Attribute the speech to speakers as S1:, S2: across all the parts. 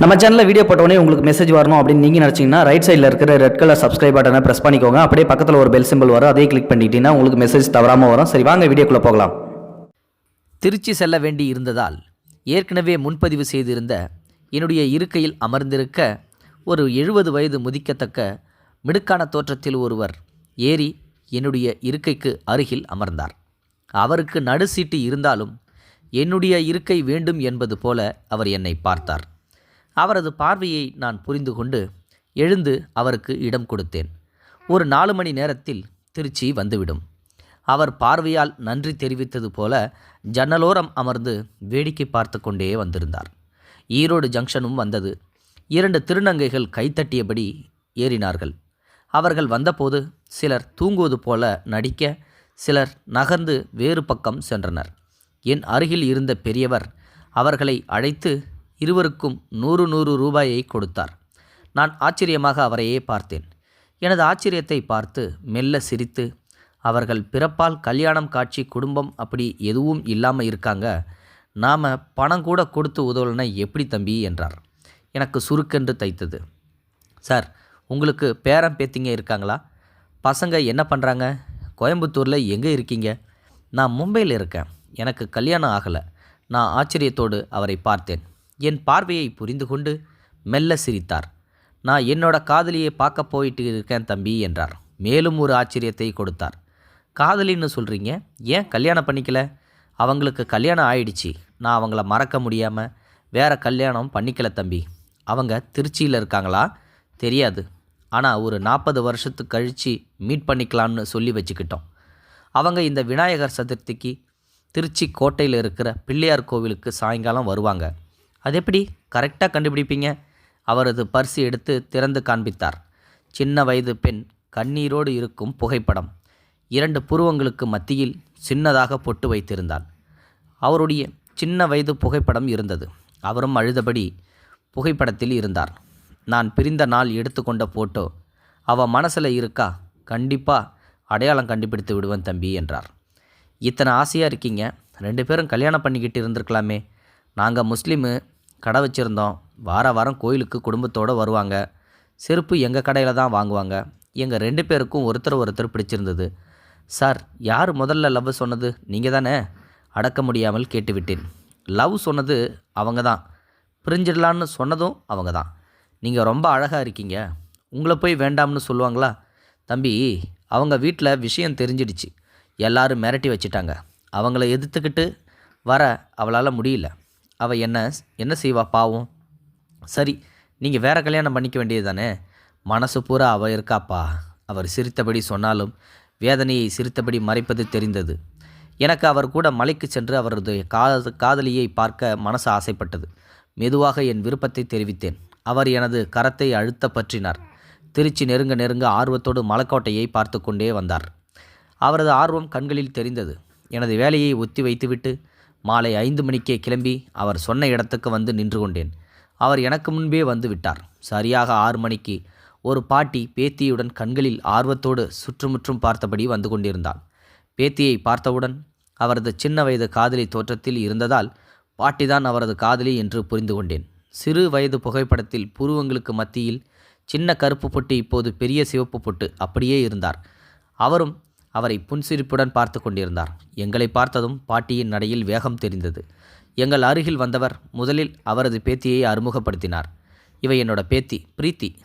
S1: நம்ம சேனலில் வீடியோ போட்டோடனே உங்களுக்கு மெசேஜ் வரணும் அப்படின்னு நீங்கள் நினச்சிங்கன்னா ரைட் சைடில் இருக்கிற ரெட் கலர் சப்ஸ்கிரைப் பட்டனை ப்ரெஸ் பண்ணிக்கோங்க. அப்படியே பக்கத்தில் ஒரு பெல் சிம்பிள் வரும். அதே கிளிக் பண்ணிட்டீங்கன்னா உங்களுக்கு மெசேஜ் தவறாமல் வரும். சரி வாங்க வீடியோக்குள்ளே போகலாம்.
S2: திருச்சி செல்ல வேண்டி இருந்ததால் ஏற்கனவே முன்பதிவு செய்திருந்த என்னுடைய இருக்கையில் அமர்ந்திருக்க ஒரு எழுபது வயது முதிக்கத்தக்க மிடுக்கான தோற்றத்தில் ஒருவர் ஏறி என்னுடைய இருக்கைக்கு அருகில் அமர்ந்தார். அவருக்கு நடு சீட்டு இருந்தாலும் என்னுடைய இருக்கை வேண்டும் என்பது போல அவர் என்னை பார்த்தார். அவரது பார்வையை நான் புரிந்து கொண்டு எழுந்து அவருக்கு இடம் கொடுத்தேன். ஒரு நாலு மணி நேரத்தில் திருச்சி வந்துவிடும். அவர் பார்வையால் நன்றி தெரிவித்தது போல ஜன்னலோரம் அமர்ந்து வேடிக்கை பார்த்து கொண்டே வந்திருந்தார். ஈரோடு ஜங்ஷனும் வந்தது. இரண்டு திருநங்கைகள் கைத்தட்டியபடி ஏறினார்கள். அவர்கள் வந்தபோது சிலர் தூங்குவது போல நடிக்க சிலர் நகர்ந்து வேறு பக்கம் சென்றனர். என் அருகில் இருந்த பெரியவர் அவர்களை அழைத்து இருவருக்கும் நூறு நூறு ரூபாயை கொடுத்தார். நான் ஆச்சரியமாக அவரையே பார்த்தேன். எனது ஆச்சரியத்தை பார்த்து மெல்ல சிரித்து அவர்கள் பிறப்பால் கல்யாணம் காட்சி குடும்பம் அப்படி எதுவும் இல்லாமல் இருக்காங்க. நாம் பணம் கூட கொடுத்து உதவலைன்னா எப்படி தம்பி? என்றார். எனக்கு சுருக்கென்று தைத்தது. சார் உங்களுக்கு பேரன் பேத்திங்க இருக்காங்களா? பசங்க என்ன பண்ணுறாங்க கோயம்புத்தூரில் எங்கே இருக்கீங்க? நான் மும்பையில் இருக்கேன். எனக்கு கல்யாணம் ஆகலை. நான் ஆச்சரியத்தோடு அவரை பார்த்தேன். என் பார்வையை புரிந்து கொண்டு மெல்ல சிரித்தார். நான் என்னோட காதலியை பார்க்க போயிட்டு இருக்கேன் தம்பி என்றார். மேலும் ஒரு ஆச்சரியத்தை கொடுத்தார். காதலின்னு சொல்கிறீங்க ஏன் கல்யாணம் பண்ணிக்கல? அவங்களுக்கு கல்யாணம் ஆயிடுச்சு. நான் அவங்கள மறக்க முடியாமல் வேற கல்யாணம் பண்ணிக்கல தம்பி. அவங்க திருச்சியில் இருக்காங்களா? தெரியாது. ஆனால் ஒரு நாற்பது வருஷத்துக்கு கழித்து மீட் பண்ணிக்கலாம்னு சொல்லி வச்சுக்கிட்டோம். அவங்க இந்த விநாயகர் சதுர்த்திக்கு திருச்சி கோட்டையில் இருக்கிற பிள்ளையார் கோவிலுக்கு சாயங்காலம் வருவாங்க. அது எப்படி கரெக்டாக கண்டுபிடிப்பீங்க. அவரது பர்சி எடுத்து திறந்து காண்பித்தார். சின்ன வயது பெண் கண்ணீரோடு இருக்கும் புகைப்படம். இரண்டு புருவங்களுக்கு மத்தியில் சின்னதாக பொட்டு வைத்திருந்தாள். அவருடைய சின்ன வயது புகைப்படம் இருந்தது. அவரும் அழுதபடி புகைப்படத்தில் இருந்தார். நான் பிரிந்த நாள் எடுத்துக்கொண்ட ஃபோட்டோ அவ மனசில் இருக்கா? கண்டிப்பாக அடையாளம் கண்டுபிடித்து விடுவேன் தம்பி என்றார். இத்தனை ஆசையாக இருக்கீங்க. ரெண்டு பேரும் கல்யாணம் பண்ணிக்கிட்டு இருந்திருக்கலாமே. நாங்கள் முஸ்லீமு கடை வச்சுருந்தோம். வார வாரம் கோயிலுக்கு குடும்பத்தோடு வருவாங்க. செருப்பு எங்கள் கடையில் தான் வாங்குவாங்க. எங்கள் ரெண்டு பேருக்கும் ஒருத்தர் ஒருத்தர் பிடிச்சிருந்தது. சார் யார் முதல்ல லவ் சொன்னது? நீங்கள் தானே? அடக்க முடியாமல் கேட்டுவிட்டேன். லவ் சொன்னது அவங்க தான். பிரிஞ்சிடலான்னு சொன்னதும் அவங்க தான். நீங்கள் ரொம்ப அழகாக இருக்கீங்க. உங்களை போய் வேண்டாம்னு சொல்லுவாங்களா? தம்பி அவங்க வீட்டில் விஷயம் தெரிஞ்சிடுச்சு. எல்லாரும் மிரட்டி வச்சிட்டாங்க. அவங்கள எதிர்த்துக்கிட்டு வர அவளால் முடியல. அவள் என்ன என்ன செய்வா பாவம்? சரி நீங்கள் வேறு கல்யாணம் பண்ணிக்க வேண்டியது தானே மனசு பூரா அவள் இருக்காப்பா. அவர் சிரித்தபடி சொன்னாலும் வேதனையை சிரித்தபடி மறைப்பது தெரிந்தது. எனக்கு அவர் கூட மலைக்கு சென்று அவரது காத காதலியை பார்க்க மனசு ஆசைப்பட்டது. மெதுவாக என் விருப்பத்தை தெரிவித்தேன். அவர் எனது கரத்தை அழுத்த பற்றினார். திருச்சி நெருங்க நெருங்க ஆர்வத்தோடு மலைக்கோட்டையை பார்த்து கொண்டே வந்தார். அவரது ஆர்வம் கண்களில் தெரிந்தது. எனது வேலையை ஒத்தி வைத்துவிட்டு மாலை ஐந்து மணிக்கே கிளம்பி அவர் சொன்ன இடத்துக்கு வந்து நின்று கொண்டேன். அவர் எனக்கு முன்பே வந்து விட்டார். சரியாக ஆறு மணிக்கு ஒரு பாட்டி பேத்தியுடன் கண்களில் ஆர்வத்தோடு சுற்றுமுற்றும் பார்த்தபடி வந்து கொண்டிருந்தாள். பேத்தியை பார்த்தவுடன் அவரது சின்ன வயது காதலி தோற்றத்தில் இருந்ததால் பாட்டிதான் அவரது காதலி என்று புரிந்து கொண்டேன். சிறு வயது புகைப்படத்தில் புருவங்களுக்கு மத்தியில் சின்ன கருப்பு பொட்டு இப்போது பெரிய சிவப்பு பொட்டு அப்படியே இருந்தார். அவரும் அவரை புன்சிரிப்புடன் பார்த்து கொண்டிருந்தார். எங்களை பார்த்ததும் பாட்டியின் நடையில் வேகம் தெரிந்தது. எங்கள் அருகில் வந்தவர் முதலில் அவரது பேத்தியை அறிமுகப்படுத்தினார். இவை என்னோட பேத்தி பிரீத்தி.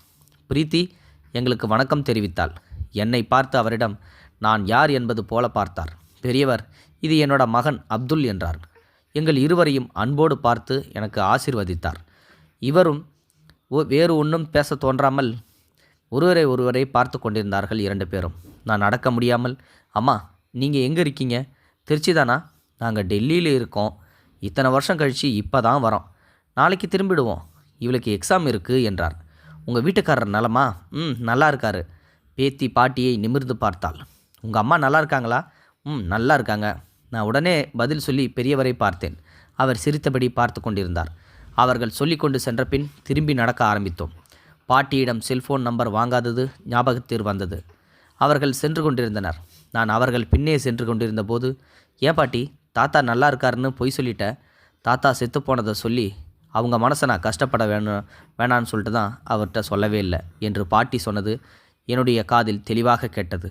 S2: பிரீத்தி எங்களுக்கு வணக்கம் தெரிவித்தாள். என்னை பார்த்து அவரிடம் நான் யார் என்பது போல பார்த்தார். பெரியவர் இது என்னோட மகன் அப்துல் என்றார். எங்கள் இருவரையும் அன்போடு பார்த்து எனக்கு ஆசிர்வதித்தார். இவரும் ஒ- வேறு ஒன்றும் பேச தோன்றாமல் ஒருவரை ஒருவரை பார்த்து கொண்டிருந்தார்கள் இரண்டு பேரும். நான் நடக்க முடியாமல் அம்மா நீங்கள் எங்கே இருக்கீங்க? திருச்சி தானா. நாங்கள் டெல்லியில் இருக்கோம். இத்தனை வருஷம் கழித்து இப்போ தான் வரோம். நாளைக்கு திரும்பிடுவோம். இவளுக்கு எக்ஸாம் இருக்குது என்றார் உங்கள் வீட்டுக்காரர் நலமா? ம் நல்லா இருக்காரு. பேத்தி பாட்டியை நிமிர்ந்து பார்த்தாள். உங்கள் அம்மா நல்லா இருக்காங்களா? ம் நல்லா இருக்காங்க. நான் உடனே பதில் சொல்லி பெரியவரை பார்த்தேன். அவர் சிரித்தபடி பார்த்து கொண்டிருந்தார். அவர்கள் சொல்லிக்கொண்டு சென்ற பின் திரும்பி நடக்க ஆரம்பித்தோம். பாட்டியிடம் செல்போன் நம்பர் வாங்காதது ஞாபகத்தில் வந்தது. அவர்கள் சென்று கொண்டிருந்தனர். நான் அவர்கள் பின்னே சென்று கொண்டிருந்த போது ஏன் பாட்டி தாத்தா நல்லா இருக்காருன்னு பொய் சொல்லிட்ட. தாத்தா செத்துப்போனதை சொல்லி அவங்க மனசை நான் கஷ்டப்பட வேணும் வேணான்னு சொல்லிட்டு தான் அவர்கிட்ட சொல்லவே இல்லை என்று பாட்டி சொன்னது என்னுடைய காதில் தெளிவாக கேட்டது.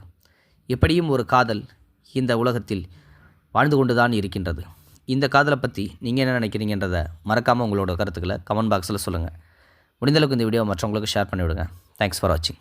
S2: இப்படியும் ஒரு காதல் இந்த உலகத்தில் வாழ்ந்து கொண்டு தான் இருக்கின்றது. இந்த காதலை பற்றி நீங்கள் என்ன நினைக்கிறீங்கன்றதை மறக்காமல் உங்களோட கருத்துக்களை கமெண்ட் பாக்ஸில் சொல்லுங்கள் முடிந்தளவுக்கு இந்த வீடியோ மற்றவங்களுக்கு ஷேர் பண்ணிவிடுங்க. தேங்க்ஸ் ஃபார் வாட்சிங்